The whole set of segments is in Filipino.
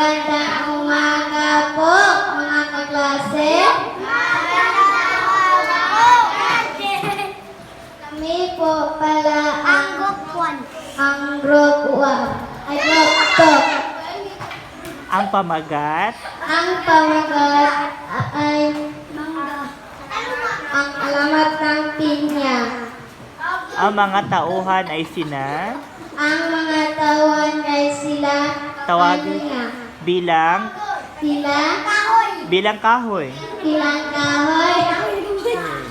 Magandang umaga po, mga kaklase. Kami po pala ang ang group 1. Ay, group 2. Ang pamagat, Ang pamagat ay ang alamat ng pinya. ang mga tauhan ay sina, Ang mga tawan ay sila Tawagin. Pinya. bilang, Sila bilang kahoy. bilang kahoy,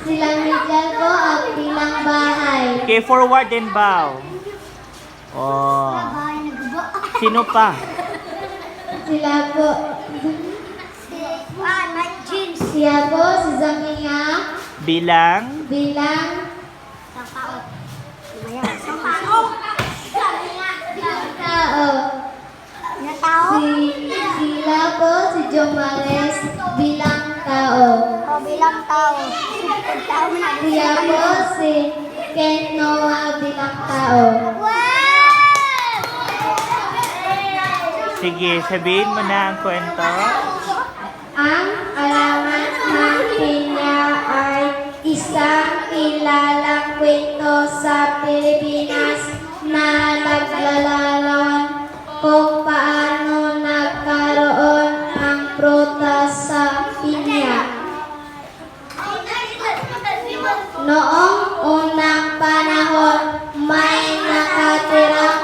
silang medyal ko at bilang bahay. Okay, forward and bow. Oh. Sino pa? Sila po, siya po si Zamiya Bilang, bilang tao. Si, sila po si Jomales bilang tao. bilang tao. Tao na. Siya po si Ken Noah bilang tao. sige, sabihin mo na ang kwento. Ang alamat ng pinya ay isang kilalang kwento sa Pilipinas na naglalarawan kung sa pinya. Noong unang panahon, may nakatirang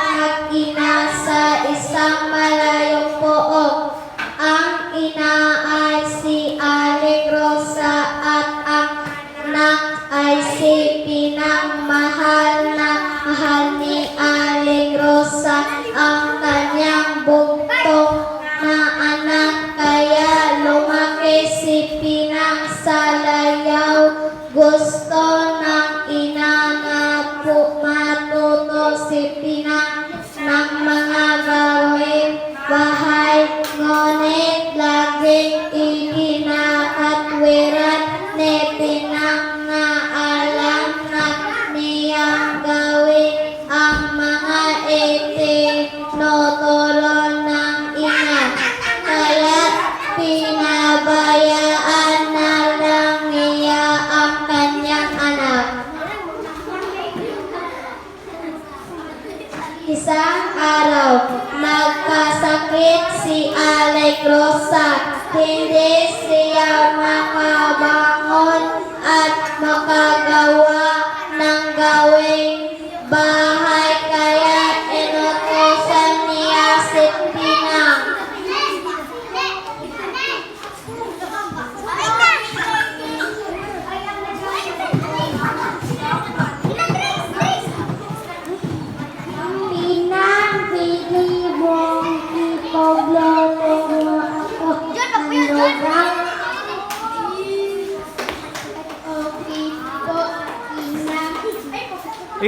araw, nagkasakit si Alec Rosa. Hindi siya makabangon at makagawa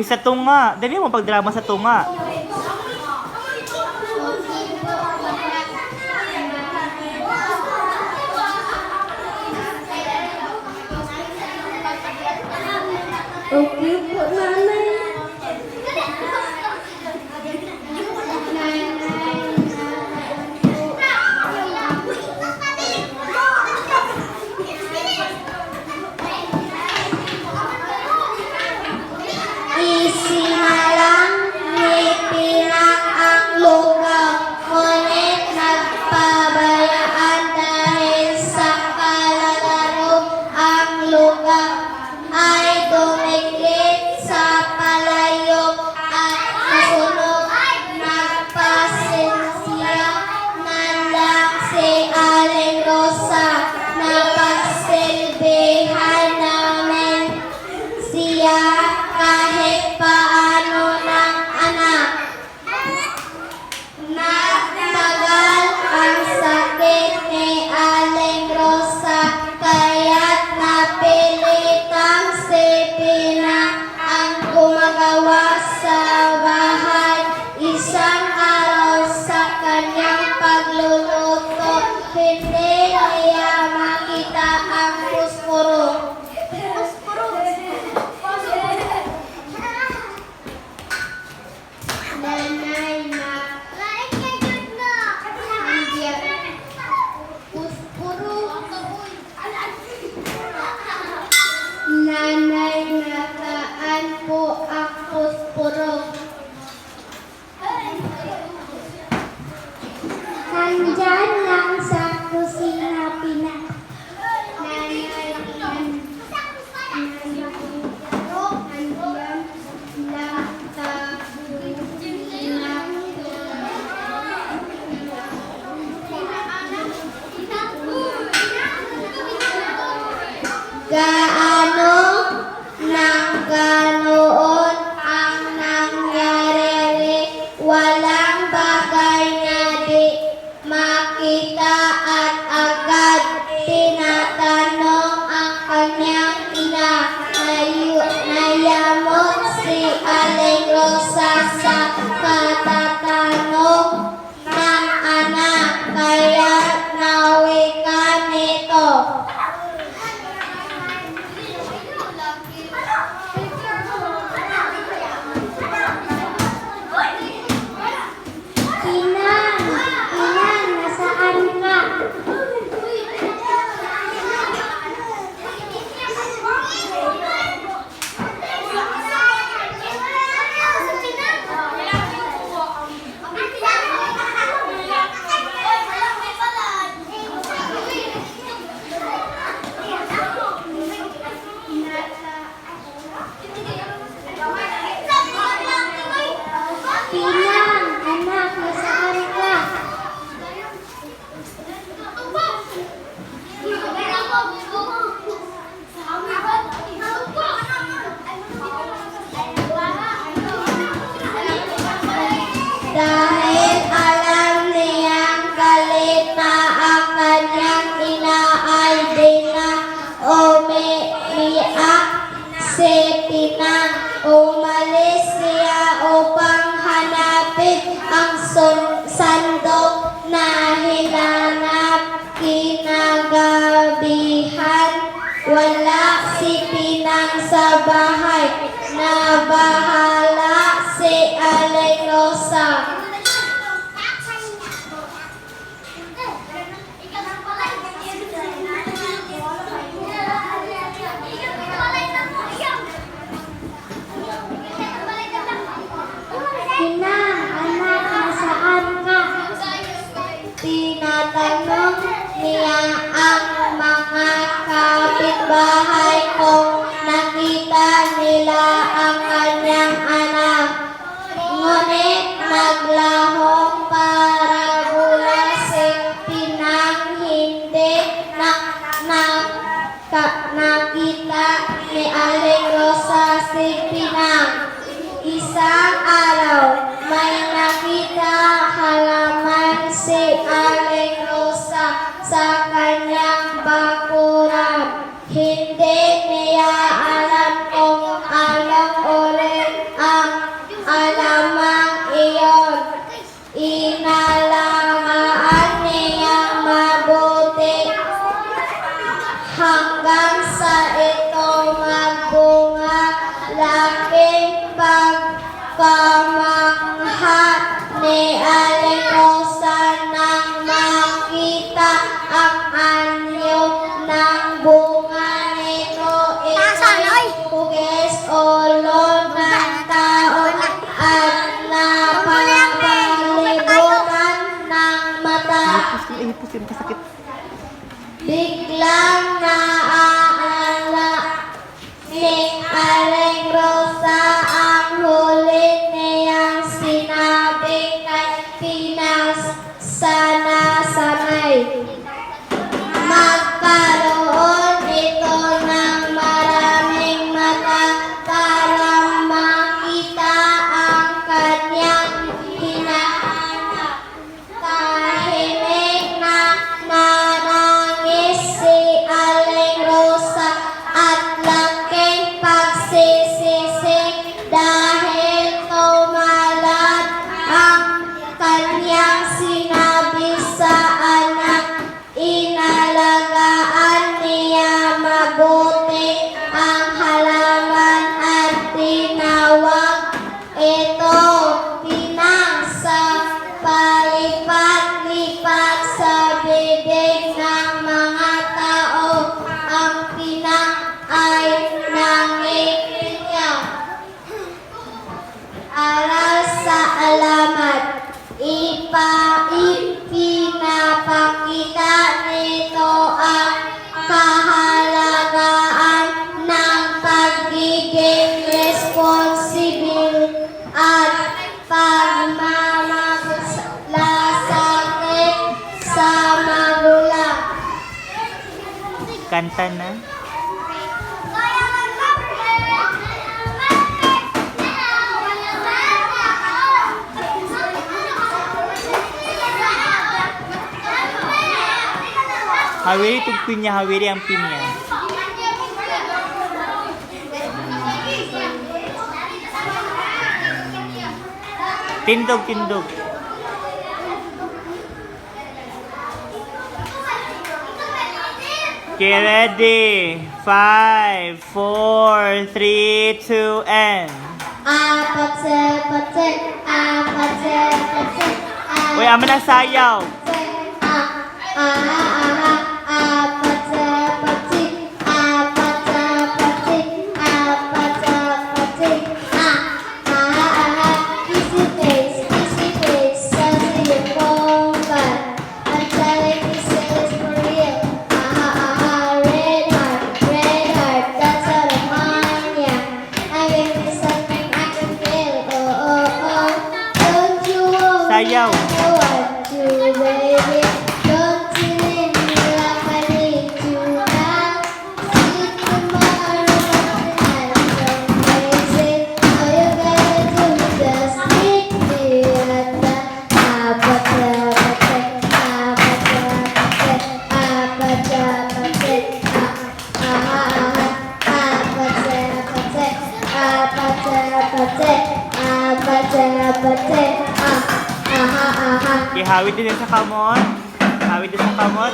sa tunga. Dali mo pagdrama sa tunga. Okay po, nanay. Dahil alam niyang kalima ang kanyang ina ay di na umiiyak si Pinang. Umalis siya upang hanapin ang sandok na hinanap kinagabihan. Wala si Pinang sa bahay na bahal Kanta na. Hawiri, tugpin niya. Hawiri ang pin niya. Tindog, tindog. Get ready. Five, four, three, two, and. Wait, I'm gonna say na sayaw. Hawid din sa kamot. Hawid din sa kamot.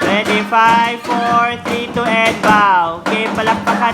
Ready? Five, four, three, two, and bow. Okay, palakpakan